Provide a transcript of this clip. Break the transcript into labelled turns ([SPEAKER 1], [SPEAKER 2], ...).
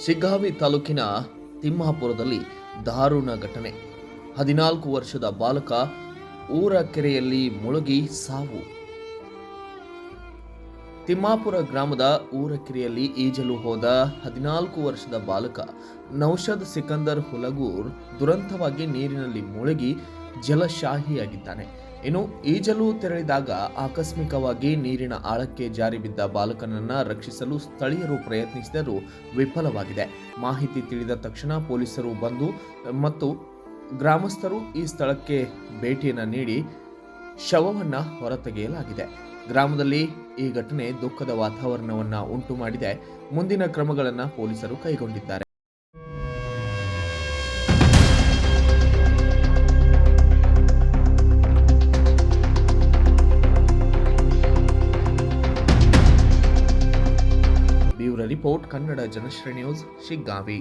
[SPEAKER 1] ಶಿಗ್ಗಾವಿ ತಾಲೂಕಿನ ತಿಮ್ಮಾಪುರದಲ್ಲಿ ದಾರುಣ ಘಟನೆ. ಹದಿನಾಲ್ಕು ವರ್ಷದ ಬಾಲಕ ಊರ ಕೆರೆಯಲ್ಲಿ ಮುಳುಗಿ ಸಾವು. ತಿಮ್ಮಾಪುರ ಗ್ರಾಮದ ಊರಕೆರೆಯಲ್ಲಿ ಈಜಲು ಹೋದ ಹದಿನಾಲ್ಕು ವರ್ಷದ ಬಾಲಕ ನೌಷದ್ ಸಿಕಂದರ್ ಹುಲಗೂರ್ ದುರಂತವಾಗಿ ನೀರಿನಲ್ಲಿ ಮುಳುಗಿ ಜಲಶಾಹಿಯಾಗಿದ್ದಾನೆ. ಇನ್ನು ಈಜಲು ತೆರಳಿದಾಗ ಆಕಸ್ಮಿಕವಾಗಿ ನೀರಿನ ಆಳಕ್ಕೆ ಜಾರಿ ಬಿದ್ದ ಬಾಲಕನನ್ನ ರಕ್ಷಿಸಲು ಸ್ಥಳೀಯರು ಪ್ರಯತ್ನಿಸಿದರೂ ವಿಫಲವಾಗಿದೆ. ಮಾಹಿತಿ ತಿಳಿದ ತಕ್ಷಣ ಪೊಲೀಸರು ಬಂದು ಮತ್ತು ಗ್ರಾಮಸ್ಥರು ಈ ಸ್ಥಳಕ್ಕೆ ಭೇಟಿಯನ್ನು ನೀಡಿ ಶವವನ್ನು ಹೊರತೆಗೆಯಲಾಗಿದೆ. ಗ್ರಾಮದಲ್ಲಿ ಈ ಘಟನೆ ದುಃಖದ ವಾತಾವರಣವನ್ನ ಉಂಟು ಮಾಡಿದೆ ಮುಂದಿನ ಕ್ರಮಗಳನ್ನು ಪೊಲೀಸರು ಕೈಗೊಂಡಿದ್ದಾರೆ. Bureau report Kannada Janashri news Shiggavi.